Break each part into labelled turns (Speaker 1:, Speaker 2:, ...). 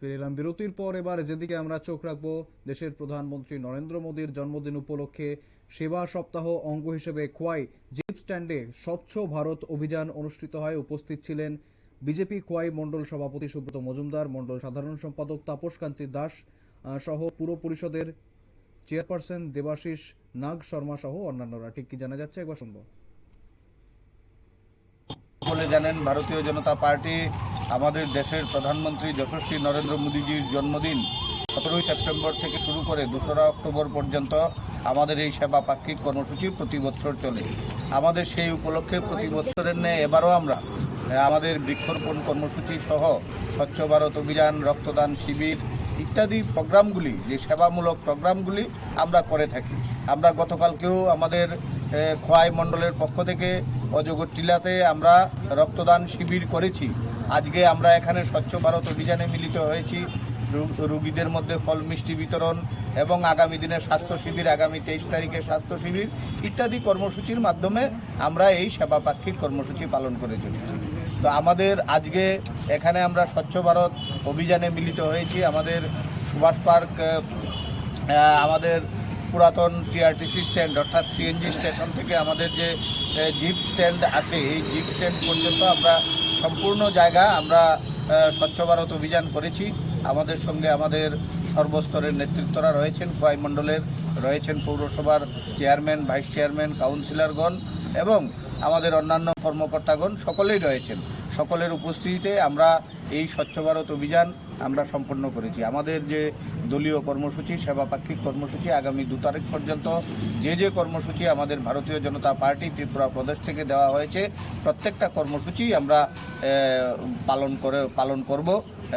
Speaker 1: ফিরে এলাম বিরতির পর এবার যেদিকে আমরা চোখ রাখব, দেশের প্রধানমন্ত্রী নরেন্দ্র মোদীর জন্মদিন উপলক্ষে সেবা সপ্তাহ অঙ্গ হিসেবে খোয়াই জিপ স্ট্যান্ডে স্বচ্ছ ভারত অভিযান অনুষ্ঠিত হয়। উপস্থিত ছিলেন বিজেপি খোয়াই মণ্ডল সভাপতি সুব্রত মজুমদার, মণ্ডল সাধারণ সম্পাদক তাপস কান্তি দাস সহ পুর পরিষদের চেয়ারপারসন দেবাশিস নাগ শর্মা সহ অন্যান্যরা। ঠিক কি জানা যাচ্ছে? একবার শুনব।
Speaker 2: বলে জানেন, ভারতীয় জনতা পার্টি আমাদের দেশের প্রধানমন্ত্রী যশস্বী নরেন্দ্র মোদীজির জন্মদিন সতেরোই সেপ্টেম্বর থেকে শুরু করে দোসরা অক্টোবর পর্যন্ত আমাদের এই সেবা পাক্ষিক কর্মসূচি প্রতি বছর চলে। আমাদের সেই উপলক্ষে প্রতি বছরের ন্যায় এবারও আমরা আমাদের বৃক্ষরোপণ কর্মসূচি সহ স্বচ্ছ ভারত অভিযান, রক্তদান শিবির ইত্যাদি প্রোগ্রামগুলি, যে সেবামূলক প্রোগ্রামগুলি আমরা করে থাকি। আমরা গতকালকেও আমাদের খোয়াই মণ্ডলের পক্ষ থেকে অজগর টিলাতে আমরা রক্তদান শিবির করেছি। আজকে আমরা এখানে স্বচ্ছ ভারত অভিযানে মিলিত হয়েছি। রুগীদের মধ্যে ফল, মিষ্টি বিতরণ এবং আগামী দিনে স্বাস্থ্য শিবির, আগামী তেইশ তারিখে স্বাস্থ্য শিবির ইত্যাদি কর্মসূচির মাধ্যমে আমরা এই সেবা পাক্ষিক কর্মসূচি পালন করে চলেছি। তো আমাদের আজকে এখানে আমরা স্বচ্ছ ভারত অভিযানে মিলিত হয়েছি। আমাদের সুভাষ পার্ক আমাদের পুরাতন টিআরটিসি স্ট্যান্ড, অর্থাৎ সিএনজি স্টেশন থেকে আমাদের যে জিপ স্ট্যান্ড আছে, এই জিপ স্ট্যান্ড পর্যন্ত আমরা সম্পূর্ণ জায়গা আমরা স্বচ্ছ ভারত অভিযান করেছি। আমাদের সঙ্গে আমাদের সর্বস্তরের নেতৃত্বরা রয়েছেন, খোয়াই রয়েছেন পৌরসভার চেয়ারম্যান, ভাইস চেয়ারম্যান, কাউন্সিলরগণ এবং আমাদের অন্যান্য কর্মকর্তাগণ সকলেই রয়েছেন। সকলের উপস্থিতিতে আমরা এই স্বচ্ছ ভারত অভিযান আমরা সম্পন্ন করেছি। আমাদের যে দলীয় কর্মসূচি সেবা পাক্ষিক কর্মসূচি আগামী দু তারিখ পর্যন্ত, যে যে কর্মসূচি আমাদের ভারতীয় জনতা পার্টি ত্রিপুরা প্রদেশ থেকে দেওয়া হয়েছে, প্রত্যেকটা কর্মসূচি আমরা পালন করে, পালন করব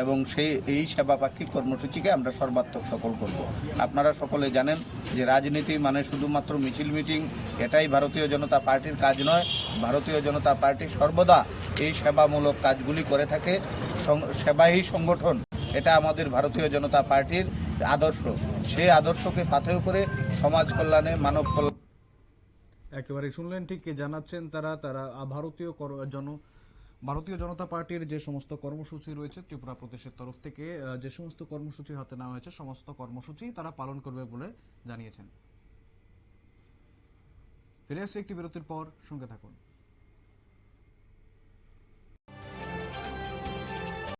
Speaker 2: এবং সেই, এই সেবা পাক্ষিক কর্মসূচিকে আমরা সর্বাত্মক সফল করব। আপনারা সকলে জানেন যে রাজনীতি মানে শুধুমাত্র মিছিল মিটিং, এটাই ভারতীয় জনতা পার্টির কাজ নয়। ভারতীয় জনতা পার্টি সর্বদা এই সেবামূলক কাজগুলি করে থাকে। সেবাহী সংগঠন। এটা আমাদের ভারতীয় জনতা পার্টির আদর্শ। সেই আদর্শকে পাথেয় করে সমাজ কল্যাণে, মানব কল্যাণ
Speaker 1: একেবারে শুনলেন ঠিক জানাচ্ছেন তারা তারা ভারতীয় জন, ভারতীয় জনতা পার্টির যে সমস্ত কর্মসূচি রয়েছে ত্রিপুরা প্রদেশের তরফ থেকে যে সমস্ত কর্মসূচি হাতে নেওয়া হয়েছে, সমস্ত কর্মসূচি তারা পালন করবে বলে জানিয়েছেন। ফিরে আসছে একটি বিরতির পর, সঙ্গে থাকুন।